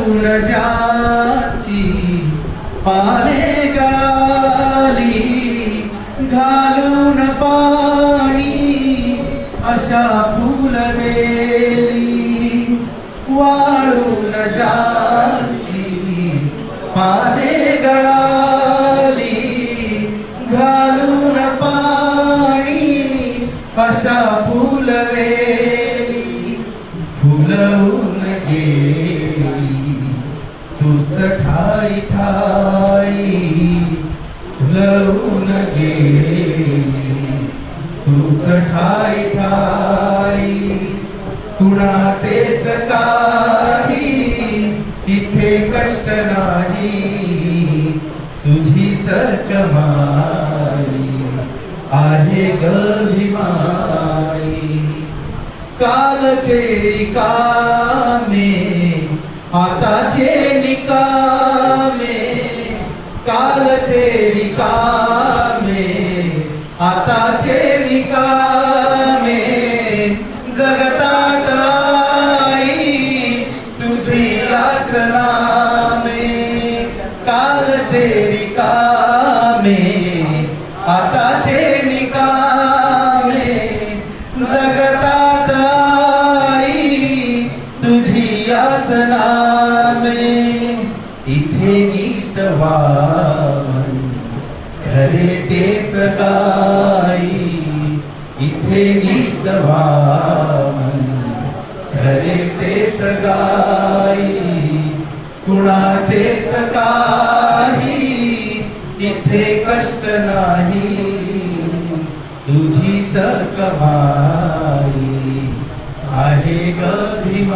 फुलवून ज्याची पाने गळाली घालून पाणी अशा फुलवे ठाई ठाई लवून गेली. तुझ ठाई ठाई कुणाचेच काही इथे कष्ट नाही. तुझीच कमाई आहे गभिमाई कालचे कामे हाताचे निकामे कालचे रिकामे तुझी नामे इथे गीत वावन खरे तेच गाई इथे गीत वावन खरे तेच गाई कुणाचेच काही? इथे कष्ट नाही. तुझीच कमाई आहे गभिमाई